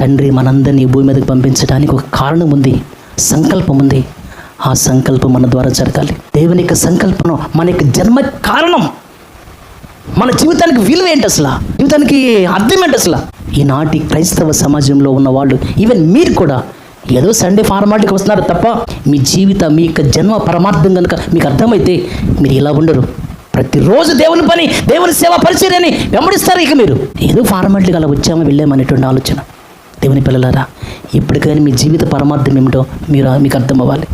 తండ్రి మనందరినీ భూమి మీదకి పంపించడానికి ఒక కారణం ఉంది సంకల్పం ఉంది. ఆ సంకల్పం మన ద్వారా జరగాలి. దేవుని యొక్క సంకల్పం మన యొక్క జన్మ కారణం. మన జీవితానికి విలువ ఏంటి అసలు? జీవితానికి అర్థం ఏంటి అసలు? ఈనాటి క్రైస్తవ సమాజంలో ఉన్న వాళ్ళు ఈవెన్ మీరు కూడా ఏదో సండే ఫార్మాలిటీకి వస్తున్నారు తప్ప మీ జీవిత మీ యొక్క జన్మ పరమార్థం కనుక మీకు అర్థమైతే మీరు ఇలా ఉండరు. ప్రతిరోజు దేవుని పని దేవుని సేవ పరిచర్యని వెంబడిస్తారు ఇక మీరు. ఏదో ఫార్మాలిటీకి అలా వచ్చామో వెళ్ళామనేటువంటి ఆలోచన. దేవుని పిల్లలారా ఎప్పటికైనా మీ జీవిత పరమార్థం ఏమిటో మీరు మీకు అర్థం అవ్వాలి.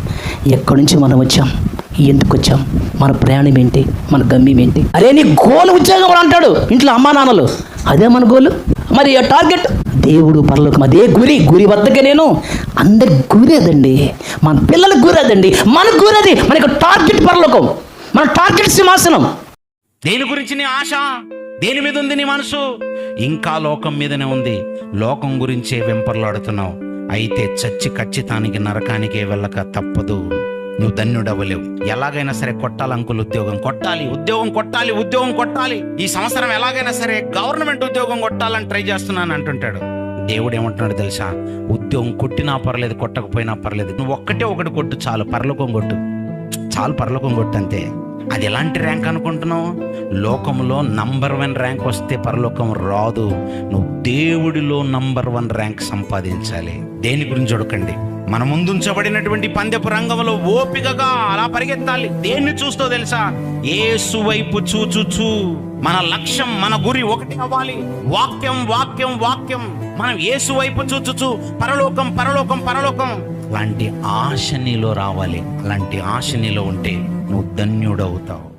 ఎక్కడి నుంచి మనం వచ్చాం? ఎందుకు వచ్చాం? మన ప్రయాణం ఏంటి? మన గమ్యం ఏంటి? అరే నీ గోలు ఉద్యోగం అని అంటాడు ఇంట్లో అమ్మా నాన్నలు. అదే మన గోలు? మరి టార్గెట్? దేవుడు పరలోకం అదే గురి గురి వద్దకే నేను. అందరి గురి అదండి. మన పిల్లల గురి అదండి. మన గురి అది. మనకు టార్గెట్ పరలోకం. మన టార్గెట్ సింహాసనం. దేని గురించి నీ ఆశ? దేని మీద ఉంది నీ మనసు? ఇంకా లోకం మీదనే ఉంది. లోకం గురించే వెంపర్లాడుతున్నావు. అయితే చచ్చి ఖచ్చితానికి నరకానికే వెళ్ళక తప్పదు. నువ్వు ధన్యుడవ్వలేవు. ఎలాగైనా సరే కొట్టాలి అంకుల్ ఉద్యోగం కొట్టాలి. ఉద్యోగం కొట్టాలి ఉద్యోగం కొట్టాలి. ఈ సంవత్సరం ఎలాగైనా సరే గవర్నమెంట్ ఉద్యోగం కొట్టాలని ట్రై చేస్తున్నాను అంటుంటాడు. దేవుడు ఏమంటున్నాడు తెలుసా? ఉద్యోగం కొట్టినా పర్లేదు కొట్టకపోయినా పర్లేదు. నువ్వు ఒక్కటే ఒకటి కొట్టు చాలు. పరలోకం కొట్టు. చాలు పరలోకం కొట్టు అంతే. అది ఎలాంటి ర్యాంక్ అనుకుంటున్నావు? లోకంలో నంబర్ వన్ ర్యాంక్ వస్తే పరలోకం రాదు. నువ్వు దేవుడిలో నంబర్ వన్ ర్యాంక్ సంపాదించాలి. దేని గురించి అడకండి మన ముందుంచబడినటువంటి పందెపు రంగంలో ఓపికగా అలా పరిగెత్తాలి. దేన్ని చూస్తో తెలుసా? ఏసు వైపు చూచుచూ. మన లక్ష్యం మన గురి ఒకటి అవ్వాలి. వాక్యం వాక్యం వాక్యం. మనం ఏసు వైపు చూచుచూ. పరలోకం పరలోకం పరలోకం. అలాంటి ఆశ నీలో రావాలి. అలాంటి ఆశ నీలో ఉంటే నువ్వు ధన్యుడవుతావు.